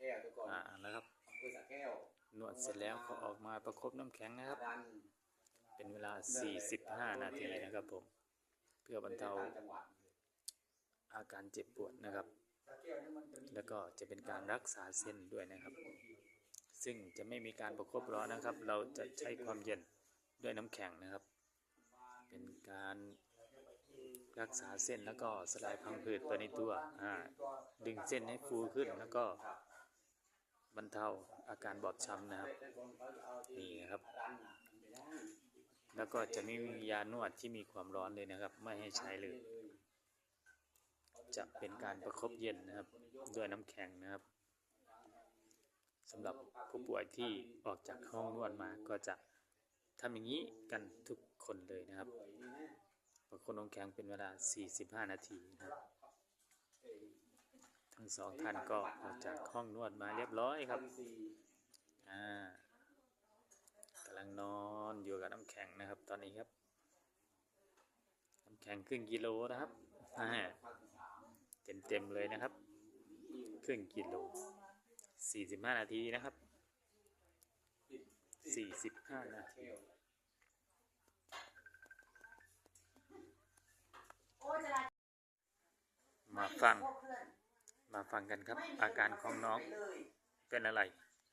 แก้วทุกคนอ่าแล้วครับอำเภอสระแก้วนวดเสร็จแล้วก็ออกมาประคบน้ำแข็งนะครับ ดันเป็นเวลา 45 นาทีนะครับผม เพื่อบรรเทาต่างจังหวัดอาการเจ็บปวดนะครับ สระแก้วนี่มันจะมีแล้วก็จะเป็นการรักษาเส้นด้วยนะครับซึ่งจะไม่มีการประคบร้อนนะครับ เราจะใช้ความเย็นด้วยน้ำแข็งนะครับ เป็นการรักษาเส้นแล้วก็สลายพังผืดไปในตัวอ่า ดึงเส้นให้ฟูขึ้นแล้วก็บ บรรเทาอาการบอบช้ำนะครับนี่นะครับ แล้วก็จะไม่มียานวดที่มีความร้อนเลยนะครับ ไม่ให้ใช้เลย จะเป็นการประคบเย็นนะครับ ด้วยน้ำแข็งนะครับสำหรับผู้ป่วยที่ออกจากห้องนวดมาก็จะทำอย่างนี้กันทุกคนเลยนะครับประคบน้ำแข็งเป็นเวลา 45 นาทีนะครับ ทั้งสองท่านก็ออกจากห้องนวดมาเรียบร้อยครับ อ่ากำลังนอนอยู่กับน้ำแข็งนะครับ ตอนนี้ครับ น้ำแข็งครึ่งกิโลนะครับเต็มเต็มเลยนะครับ ครึ่งกิโล45นาทีนะครับ45นาทีโอ้ยจะลามาฟัง มาฟังกันครับไม่มีอาการของน้องเลยเป็นอะไร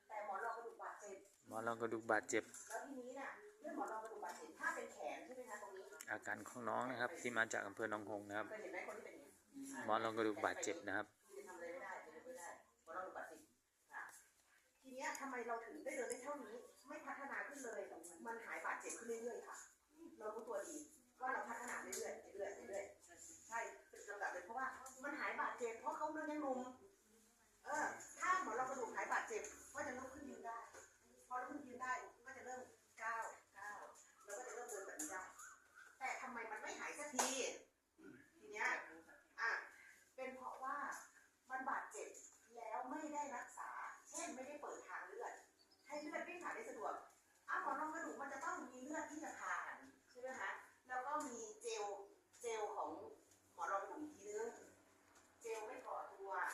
แต่หมอนรองกระดูกบาดเจ็บหมอนรองกระดูกบาดเจ็บแล้วทีนี้น่ะเรื่องหมอนรองกระดูกบาดเจ็บถ้าเป็นแขนใช่ไหมคะตรงนี้อาการของน้องนะครับ ที่มาจากอำเภอหนองหงส์นะครับเคยเห็นไหมคนที่เป็นอย่างนี้หมอนรองกระดูกบาดเจ็บนะครับจะทำอะไรไม่ได้จะเดินไม่ได้หมอนรองกระดูกบาดเจ็บค่ะทีเนี้ยทำไมเราถึงได้เดินได้เท่านี้ ไม่พัฒนาขึ้นเลยมันหายบาดเจ็บขึ้นเรื่อยๆค่ะ เรารู้ตัวดีว่าเราพัฒนาเรื่อยๆ เพ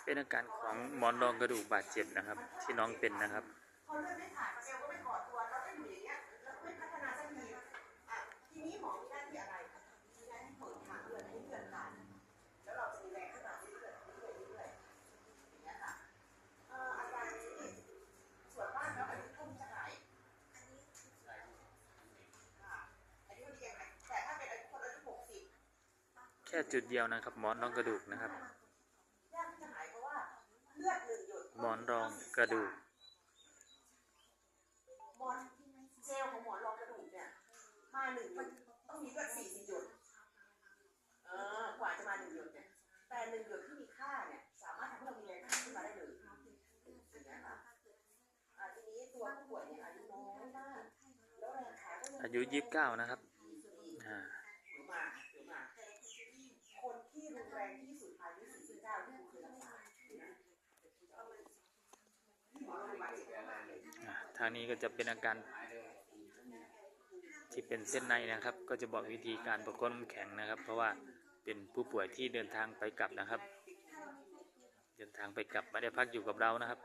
เป็นอาการของหมอนรองกระดูกบาดเจ็บนะครับ ที่น้องเป็นนะครับพอเลือดไม่ผ่านเซลล์ก็ไม่ก่อตัวเราก็อยู่อย่างเงี้ยแล้วก็ไม่พัฒนาสักทีอะทีนี้หมอมีหน้าที่อะไรมีหน้าที่เปิดทางเลือดให้เลือดผ่านแล้วเราจะมีแรงขึ้นมาเรื่อยๆเรื่อยๆเรื่อยๆอย่างเงี้ยค่ะเอ่ออาการนี้ส่วนมากแล้วอายุพุ่งจะไหายอะอายุเรียนไหมแต่ถ้าเป็นอายุคนอายุหกสิบแค่จุดเดียวนะครับหมอนรองกระดูกนะครับ มอนรองกระดูกหมอนเจลของหมอนรองกระดูกเนี่ย มาหนึ่งหยดต้องมีเลือดสี่สิบหยดเออกว่าจะมาหนึ่งหยดเนี่ย แต่หนึ่งหยดที่มีค่าเนี่ย สามารถทำให้เรามีแรงขึ้นมาได้เลยอย่างเงี้ยค่ะอ่าทีนี้ตัวผู้ป่วยเนี่ยอายุน้อยมากแล้วแรงขาก็ยังอายุ29นะครับอ่าเดี๋ยวมาเดี๋ยวมาคนที่รุนแรงที่สุดอายุ49ที่คุณเคยรักษานะหมอโรงพยาบาลเจ็บมากเลย อ่าทางนี้ก็จะเป็นอาการที่เป็นเส้นในนะครับ ก็จะบอกวิธีการประคบน้ำแข็งนะครับ เพราะว่าเป็นผู้ป่วยที่เดินทางไปกลับนะครับ เดินทางไปกลับไม่ได้พักอยู่กับเรานะครับ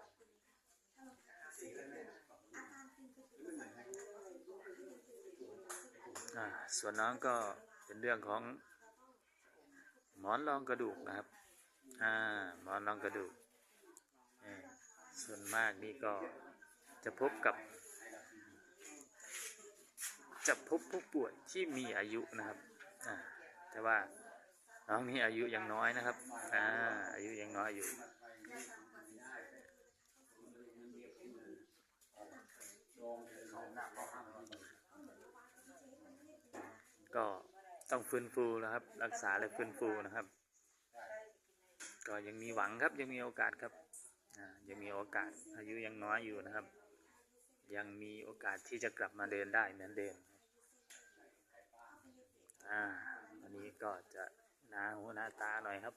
ส่วนน้องก็เป็นเรื่องของหมอนรองกระดูกนะครับอ่าหมอนรองกระดูกส่วนมากนี่ก็ จะพบกับ จะพบผู้ป่วยที่มีอายุนะครับแต่ว่าน้องนี่อายุยังน้อยนะครับอ่าอายุยังน้อยอยู่ ก็ต้องฟื้นฟูนะครับ รักษาและฟื้นฟูนะครับ ก็ยังมีหวังครับยังมีโอกาสครับยังมีโอกาสอายุยังน้อยอยู่นะครับ ยังมีโอกาสที่จะกลับมาเดินได้เหมือนเดิมอ่าวันนี้ก็จะหนาหูหน้าตาหน่อยครับ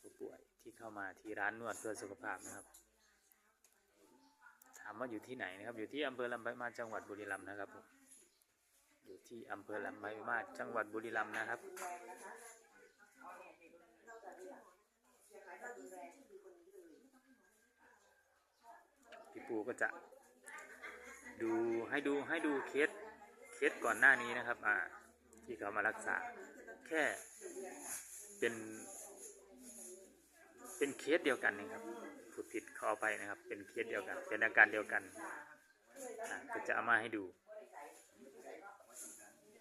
ผู้ป่วยที่เข้ามาที่ร้านนวดเพื่อสุขภาพนะครับ ถามว่าอยู่ที่ไหนนะครับ อยู่ที่อำเภอลำปางมาจังหวัดบุรีรัมย์นะครับผมอยู่ที่อำเภอลำปางมาจังหวัดบุรีรัมย์นะครับแรงนะคะนอกจากนี้ล่ปูก็จะ ดูให้ดูให้ดูเคสเคสก่อนหน้านี้นะครับ อ่า ที่เขามารักษา แค่เป็น เป็นเคสเดียวกันนะครับพูดผิดเขาเอาไปนะครับ เป็นเคสเดียวกัน เป็นอาการเดียวกันก็จะเอามาให้ดู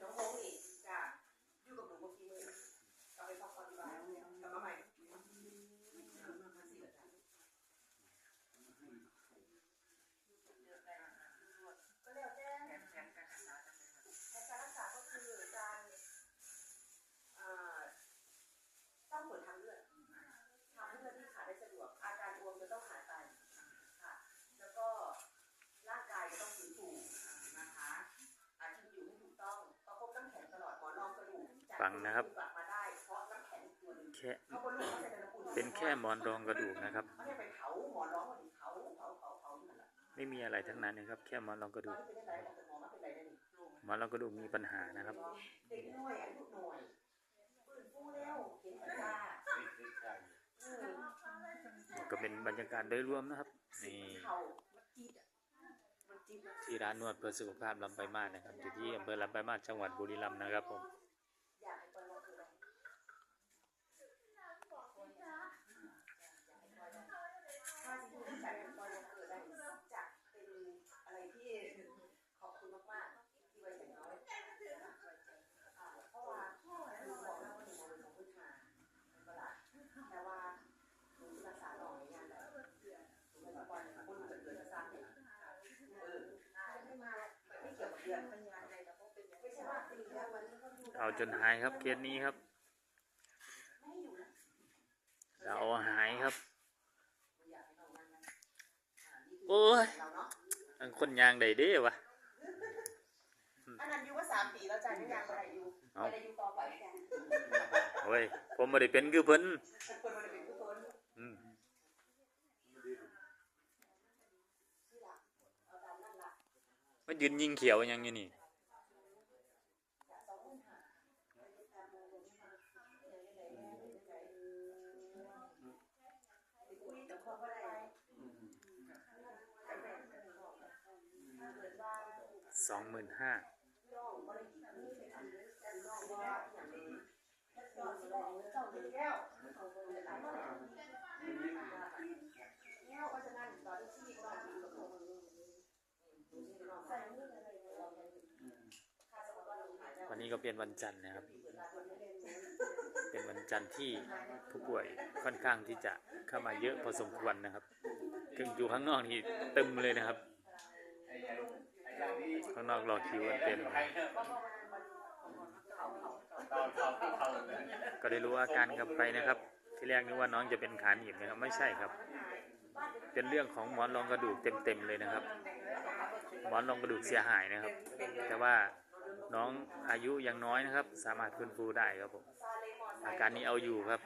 น้องโค้งอีกจ้ะอยู่กับหนูเมื่อกี้เลยเอาไปฟังก่อนดีกว่ากลับมาใหม่ก็แล้วแต่การรักษาก็คือการอ่าต้องตรวจทางเลือดทางเลือดที่ขาดได้สะดวก อาการบวมจะต้องหายไปค่ะ แล้วก็ร่างกายจะต้องฟื้นฟูนะคะ อาชีพอยู่ให้ถูกต้องประคบน้ำแข็งตลอดหมอนรองกระดูกจาก ฟังนะครับ กลับมาได้เพราะน้ำแข็งตัวหนึง แค่ เขาบนโลกเขาจะ เป็นแค่หมอนรองกระดูกนะครับเขาเนี่ยไปเผามอญรองวันนี้เขาเขาเขาเขาไม่มีอะไรทั้งนั้นนะครับ แค่หมอนรองกระดูกหมอนรองกระดูกมีปัญหานะครับก็เป็นบรรยากาศโดยรวมนะครับนี่ที่ร้านนวดเพื่อสุขภาพลำไปมาศนะครับอยู่ที่อำเภอลำไปมาศจังหวัดบุรีรัมย์นะครับผม อยากให้ปล่อยเราคืออะไรถ้าจริงๆที่อยากให้ปล่อยเราคืออะไรจะเป็นอะไรที่ขอบคุณมากๆที่ไว้ใจน้อยอ่าเพราะว่าหนูบอกแล้วว่าหนูเป็นของพื้นฐานเป็นประหลาดแต่ว่าหนูรักษาหน่อยงานแบบหนูไม่มาปล่อยคนเกิดเดือนละสามเนี่ยเออไม่มาไม่เกี่ยวกับเดือนเป็นงานใดแต่พวกเป็นไม่ใช่ว่าปีแล้ววันนี้ เขาดูเอาจนหายครับเคสนี้ครับไม่อยู่นะเราหายครับอยากให้เรานั่งนะอ่านี่คือโอ้ยเราเนาะอันคนยางใดเด้วะอันนั้นอยู่ว่าสามปีแล้วจ้ะยังยังอะไรอยู่เอาอะไรอยู่ต่อไปแกโอ้ยผมไม่ได้เป็นคือเพิ่นคนมันเป็นผู้คนอืมที่หลักเอาตามนั่นละมายืนยิงเขียวอยังอยู่นี่ จะสองหมื่นห้าไปตามโมงนะ คะเดี๋ยวยังไงแม่เดี๋ยวยังไงไปคุยกับพ่อก็ได้ถ้าเกิดว่าสองหมื่นห้าน้องบ่ได้หยิบมือไปทำเรื่องกันน้องว่าอย่างนี้ถ้าย้อนไปแล้วเจ้าเลี้ยงแล้วเอาเงินไปทำอะไรแล้วเพราะฉะนั้นตอนที่น้องอยู่กับพ่อมึงน้องใส่เงินอะไรเราถ้าสมมติว่าเราหายได้วันนี้ก็เป็นวันจันทร์นะครับเป็นวัน จันทร์ที่ผู้ป่วยค่อนข้างที่จะเข้ามาเยอะพอสมควรนะครับถึงอยู่ข้างนอกนี่เต็มเลยนะครับ ข้างนอกรอคิวกันเต็มก็ได้รู้อาการกันไปนะครับ ที่แรกนึกว่าน้องจะเป็นขาหนีบนะครับ ไม่ใช่ครับ เป็นเรื่องของหมอนรองกระดูกเต็มๆเลยนะครับ หมอนรองกระดูกเสียหายนะครับ แต่ว่าน้องอายุยังน้อยนะครับ สามารถฟื้นฟูได้ครับผม อาการนี้เอาอยู่ครับ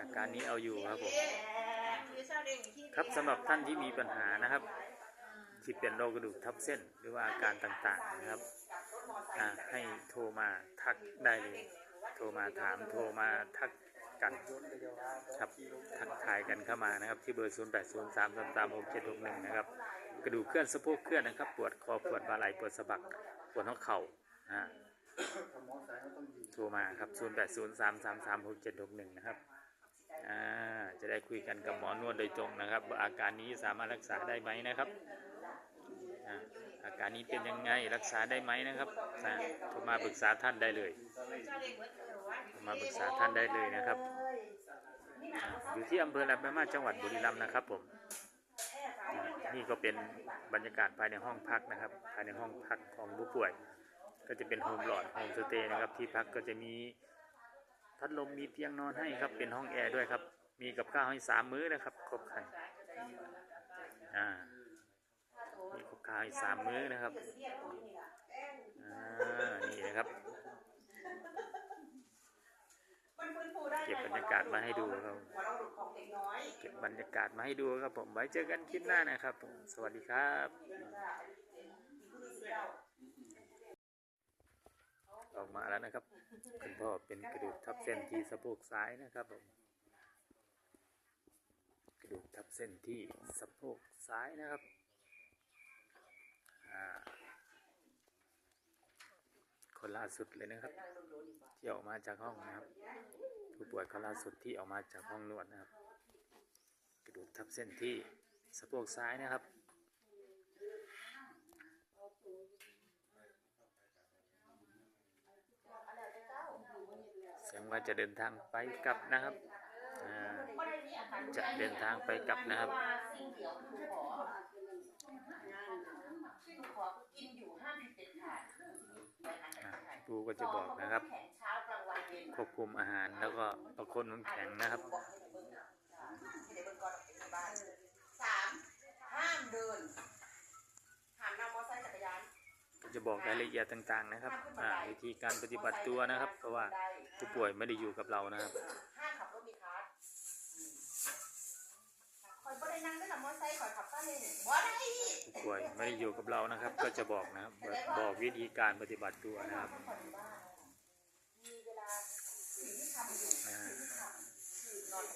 อาการนี้เอาอยู่ครับผมครับสำหรับท่านที่มีปัญหานะครับที่เป็นโรคกระดูกทับเส้นหรือว่าอาการต่างๆนะครับให้โทรมาทักได้เลยโทรมาถามโทรมาทักกันครับทักทายกันเข้ามานะครับ ที่เบอร์ 0 8 0 3 3 3 6 7 6 1 นะครับ กระดูกเคลื่อนสะโพกเคลื่อนนะครับ ปวดคอปวดบ่าไหล่ปวดสะบักปวดหัวเข่าอ่า โทรมาครับ 0 8 0 3 3 3 6 7 6 1 นะครับ อ่า จะได้คุยกันกับหมอนวดโดยตรงนะครับ อาการนี้สามารถรักษาได้ไหมนะครับ อาการนี้เป็นยังไง รักษาได้ไหมนะครับโทรมาปรึกษาท่านได้เลยโทรมาปรึกษาท่านได้เลยนะครับ อยู่ที่อำเภอลำปางจังหวัดบุรีรัมย์นะครับผม นี่ก็เป็นบรรยากาศภายในห้องพักนะครับ ภายในห้องพักของผู้ป่วย ก็จะเป็นโฮมหลอดโฮมสเตย์นะครับที่พักก็จะมีพัดลมมีเตียงนอนให้ครับ เป็นห้องแอร์ด้วยครับ มีกับข้าวให้สามมื้อนะครับครบครันอ่ามีกับข้าวให้สามมื้อนะครับอ่านี่นะครับเก็บบรรยากาศมาให้ดูครับเราดุของเด็กน้อยเก็บบรรยากาศมาให้ดูครับผมไว้เจอกันคลิปหน้านะครับผมสวัสดีครับ ออก มาแล้วนะครับ คุณพ่อเป็นกระดูกทับเส้นที่สะโพกซ้ายนะครับผมกระดูกทับเส้นที่สะโพกซ้ายนะครับคนล่าสุดเลยนะครับนั่งโดนๆดีกว่าที่ออกมาจากห้องนะครับผู้ป่วยคนล่าสุดที่ออกมาจากห้องนวดนะครับ กระดูกทับเส้นที่สะโพกซ้ายนะครับ ถึงว่าจะเดินทางไปกลับนะครับจะเดินทางไปกลับนะครับปูก็จะบอกนะครับควบคุมอาหารแล้วก็ประคนน้ำแข็งนะครับสามห้ามเดิน จะบอกรายละเอียดต่างๆนะครับวิธีการปฏิบัติตัวนะครับ เพราะว่าผู้ป่วยไม่ได้อยู่กับเรานะครับผู้ป่วยไม่ได้อยู่กับเรานะครับ ก็จะบอกนะครับบอกวิธีการปฏิบัติตัวนะครับมีา